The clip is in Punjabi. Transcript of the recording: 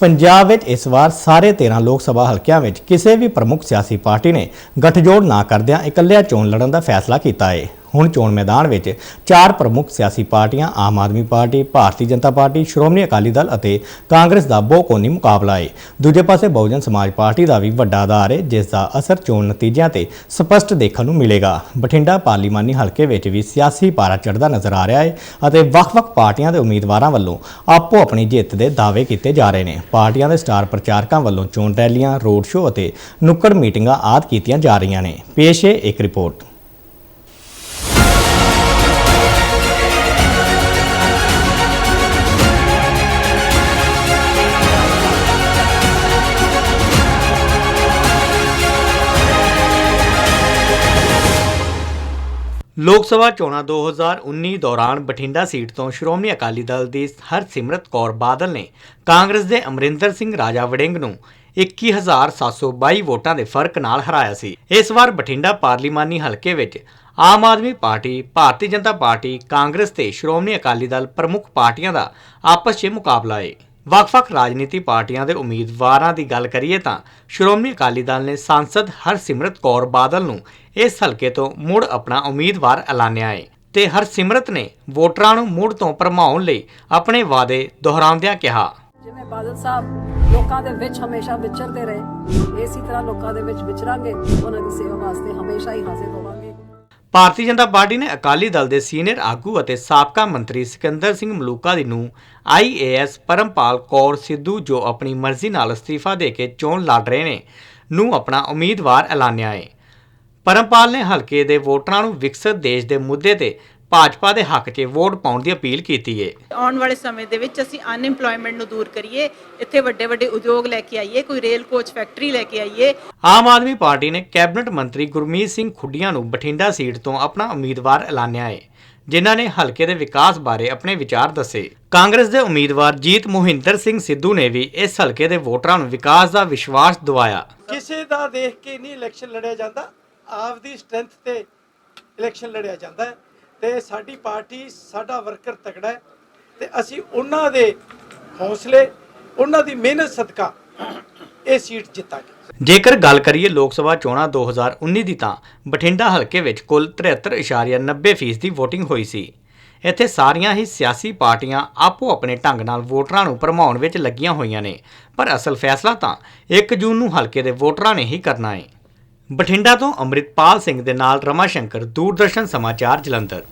ਪੰਜਾਬ ਵਿੱਚ ਇਸ ਵਾਰ ਸਾਰੇ 13 ਲੋਕ ਸਭਾ ਹਲਕਿਆਂ ਵਿੱਚ ਕਿਸੇ ਵੀ ਪ੍ਰਮੁੱਖ ਸਿਆਸੀ ਪਾਰਟੀ ਨੇ ਗਠਜੋੜ ਨਾ ਕਰਦਿਆਂ ਇਕੱਲਿਆਂ ਚੋਣ ਲੜਨ ਦਾ ਫੈਸਲਾ ਕੀਤਾ ਹੈ ਹੁਣ ਚੋਣ ਮੈਦਾਨ ਵਿੱਚ ਚਾਰ ਪ੍ਰਮੁੱਖ ਸਿਆਸੀ ਪਾਰਟੀਆਂ, ਆਮ ਆਦਮੀ ਪਾਰਟੀ, ਭਾਰਤੀ ਜਨਤਾ ਪਾਰਟੀ, ਸ਼੍ਰੋਮਣੀ ਅਕਾਲੀ ਦਲ ਅਤੇ ਕਾਂਗਰਸ ਦਾ ਬਹੁਕੋਣੀ ਮੁਕਾਬਲਾ ਹੈ ਦੂਜੇ ਪਾਸੇ ਬਹੁਜਨ ਸਮਾਜ ਪਾਰਟੀ ਦਾ ਵੀ ਵੱਡਾ ਆਧਾਰ ਹੈ ਜਿਸ ਦਾ ਅਸਰ ਚੋਣ ਨਤੀਜਿਆਂ ਤੇ ਸਪਸ਼ਟ ਦੇਖਣ ਨੂੰ ਮਿਲੇਗਾ। ਬਠਿੰਡਾ ਪਾਰਲੀਮਾਨੀ ਹਲਕੇ ਵਿੱਚ ਵੀ ਸਿਆਸੀ ਪਾਰਾ ਚੜ੍ਹਦਾ ਨਜ਼ਰ ਆ ਰਿਹਾ ਹੈ ਅਤੇ ਵੱਖ-ਵੱਖ ਪਾਰਟੀਆਂ ਦੇ ਉਮੀਦਵਾਰਾਂ ਵੱਲੋਂ ਆਪੋ ਆਪਣੀ ਜਿੱਤ ਦੇ ਦਾਅਵੇ ਕੀਤੇ ਜਾ ਰਹੇ ਨੇ। ਪਾਰਟੀਆਂ ਦੇ ਸਟਾਰ ਪ੍ਰਚਾਰਕਾਂ ਵੱਲੋਂ ਚੋਣ ਰੈਲੀਆਂ, ਰੋਡ ਸ਼ੋਅ ਅਤੇ ਨੁੱਕੜ ਮੀਟਿੰਗਾਂ ਆਦਿ ਕੀਤੀਆਂ ਜਾ ਰਹੀਆਂ ਨੇ। ਪੇਸ਼ ਹੈ ਇੱਕ ਰਿਪੋਰਟ। ਲੋਕ ਸਭਾ ਚੋਣਾਂ 2019 ਦੌਰਾਨ ਬਠਿੰਡਾ ਸੀਟ ਤੋਂ ਸ਼੍ਰੋਮਣੀ ਅਕਾਲੀ ਦਲ ਦੀ ਹਰਸਿਮਰਤ ਕੌਰ ਬਾਦਲ ਨੇ ਕਾਂਗਰਸ ਦੇ ਅਮਰਿੰਦਰ ਸਿੰਘ ਰਾਜਾ ਵੜਿੰਗ ਨੂੰ 21722 ਵੋਟਾਂ ਦੇ ਫ਼ਰਕ ਨਾਲ ਹਰਾਇਆ ਸੀ। ਇਸ ਵਾਰ ਬਠਿੰਡਾ ਪਾਰਲੀਮਾਨੀ ਹਲਕੇ ਵਿੱਚ Aam Aadmi party, Bharatiya Janata party, Congress ਤੇ ਸ਼੍ਰੋਮਣੀ ਅਕਾਲੀ ਦਲ ਪ੍ਰਮੁੱਖ ਪਾਰਟੀਆਂ ਦਾ ਆਪਸ 'ਚ ਮੁਕਾਬਲਾ ਹੈ ਵੱਖ-ਵੱਖ ਰਾਜਨੀਤੀ ਪਾਰਟੀਆਂ ਦੇ ਉਮੀਦਵਾਰਾਂ ਦੀ ਗੱਲ ਕਰੀਏ ਤਾਂ ਸ਼੍ਰੋਮਣੀ ਅਕਾਲੀ ਦਲ ਨੇ ਸਾਂਸਦ ਹਰਸਿਮਰਤ ਕੌਰ ਬਾਦਲ ਨੂੰ ਇਸ ਹਲਕੇ ਤੋਂ ਮੁੜ ਆਪਣਾ ਉਮੀਦਵਾਰ ਐਲਾਨਿਆ ਹੈ ਤੇ ਹਰਸਿਮਰਤ ਨੇ ਵੋਟਰਾਂ ਨੂੰ ਮੁੜ ਤੋਂ ਭਰਮਾਉਣ ਲਈ ਆਪਣੇ ਵਾਅਦੇ ਦੁਹਰਾਉਂਦਿਆਂ ਕਿਹਾ। ਜਿਵੇਂ ਬਾਦਲ ਸਾਹਿਬ ਲੋਕਾਂ ਦੇ ਵਿੱਚ ਹਮੇਸ਼ਾ ਵਿਚਰਦੇ ਰਹੇ ਇਸੇ ਤਰ੍ਹਾਂ ਲੋਕਾਂ ਦੇ ਵਿੱਚ ਵਿਚਰਾਂਗੇ, ਉਹਨਾਂ ਦੀ ਸੇਵਾ ਵਾਸਤੇ ਹਮੇਸ਼ਾ ਹੀ ਹਾਜ਼ਰ ਹੋਵਾਂਗੇ। ਭਾਰਤੀ ਜਨਤਾ ਪਾਰਟੀ ਨੇ ਅਕਾਲੀ ਦਲ ਦੇ ਸੀਨੀਅਰ ਆਗੂ ਅਤੇ ਸਾਬਕਾ ਮੰਤਰੀ ਸਿਕੰਦਰ ਸਿੰਘ ਮਲੂਕਾ ਦੀ ਨੂੰ ਆਈਏਐਸ ਪਰਮਪਾਲ ਕੌਰ ਸਿੱਧੂ, ਜੋ ਆਪਣੀ ਮਰਜ਼ੀ ਨਾਲ ਅਸਤੀਫਾ ਦੇ ਕੇ ਚੋਣ ਲੜ ਰਹੇ ਨੇ, ਨੂੰ ਆਪਣਾ ਉਮੀਦਵਾਰ ਐਲਾਨਿਆ ਹੈ ਪਰਮਪਾਲ ਨੇ ਹਲਕੇ ਦੇ ਵੋਟਰਾਂ ਨੂੰ ਵਿਕਸਿਤ ਦੇਸ਼ ਦੇ ਮੁੱਦੇ ਤੇ ਭਾਜਪਾ ਦੇ ਹੱਕ 'ਚ ਵੋਟ ਪਾਉਣ ਦੀ ਅਪੀਲ ਕੀਤੀ ਹੈ ਆਉਣ ਵਾਲੇ ਸਮੇਂ ਦੇ ਵਿੱਚ ਅਸੀਂ ਅਨਇੰਪਲੋਇਮੈਂਟ ਨੂੰ ਦੂਰ ਕਰੀਏ ਇੱਥੇ ਵੱਡੇ ਵੱਡੇ ਉਦਯੋਗ ਲੈ ਕੇ ਆਈਏ ਕੋਈ ਰੇਲ ਕੋਚ ਫੈਕਟਰੀ ਲੈ ਕੇ ਆਈਏ। ਆਮ ਆਦਮੀ ਪਾਰਟੀ ਨੇ ਕੈਬਨਿਟ ਮੰਤਰੀ ਗੁਰਮੀਤ ਸਿੰਘ ਖੁੱਡੀਆਂ ਨੂੰ ਬਠਿੰਡਾ ਸੀਟ ਤੋਂ ਆਪਣਾ ਉਮੀਦਵਾਰ ਐਲਾਨਿਆ ਹੈ ਜਿਨ੍ਹਾਂ ਨੇ ਹਲਕੇ ਦੇ ਵਿਕਾਸ ਬਾਰੇ ਆਪਣੇ ਵਿਚਾਰ ਦੱਸੇ। ਕਾਂਗਰਸ ਦੇ ਉਮੀਦਵਾਰ ਜੀਤ ਮੋਹਿੰਦਰ ਸਿੰਘ ਸਿੱਧੂ ਨੇ ਵੀ ਇਸ ਹਲਕੇ ਦੇ ਵੋਟਰਾਂ ਨੂੰ ਵਿਕਾਸ ਦਾ ਵਿਸ਼ਵਾਸ ਦਿਵਾਇਆ। ਕਿਸੇ ਦਾ ਦੇਖ ਕੇ ਨਹੀਂ ਇਲੈਕਸ਼ਨ ਲੜਿਆ ਜਾਂਦਾ ਆਪਦੀ ਸਟਰੈਂਥ ਤੇ ਇਲੈਕਸ਼ਨ ਲੜਿਆ ਜਾਂਦਾ ਹੈ। ਤੇ ਸਾਡੀ ਪਾਰਟੀ, ਸਾਡਾ ਵਰਕਰ ਤਕੜਾ ਹੈ ਤੇ ਅਸੀਂ ਉਹਨਾਂ ਦੇ ਹੌਸਲੇ, ਉਹਨਾਂ ਦੀ ਮਿਹਨਤ, ਸਦਕਾ ਇਹ ਸੀਟ ਜਿੱਤਾਂਗੇ। ਜੇਕਰ ਗੱਲ ਕਰੀਏ ਲੋਕ ਸਭਾ ਚੋਣਾਂ 2019 ਦੀ ਤਾਂ ਬਠਿੰਡਾ ਹਲਕੇ ਵਿੱਚ ਕੁੱਲ 73.90% ਦੀ VOTING ਹੋਈ ਸੀ। ਇੱਥੇ ਸਾਰੀਆਂ ਹੀ ਸਿਆਸੀ ਪਾਰਟੀਆਂ ਆਪੋ ਆਪਣੇ ਢੰਗ ਨਾਲ ਵੋਟਰਾਂ ਨੂੰ ਭਰਮਾਉਣ ਵਿੱਚ ਲੱਗੀਆਂ ਹੋਈਆਂ ਨੇ, ਪਰ ਅਸਲ ਫੈਸਲਾ ਤਾਂ 1 ਜੂਨ ਨੂੰ ਹਲਕੇ ਦੇ ਵੋਟਰਾਂ ਨੇ ਹੀ ਕਰਨਾ ਹੈ ਬਠਿੰਡਾ ਤੋਂ ਅੰਮ੍ਰਿਤਪਾਲ ਸਿੰਘ ਦੇ ਨਾਲ ਰਮਾ ਸ਼ੰਕਰ ਦੂਰਦਰਸ਼ਨ ਸਮਾਚਾਰ ਜਲੰਧਰ।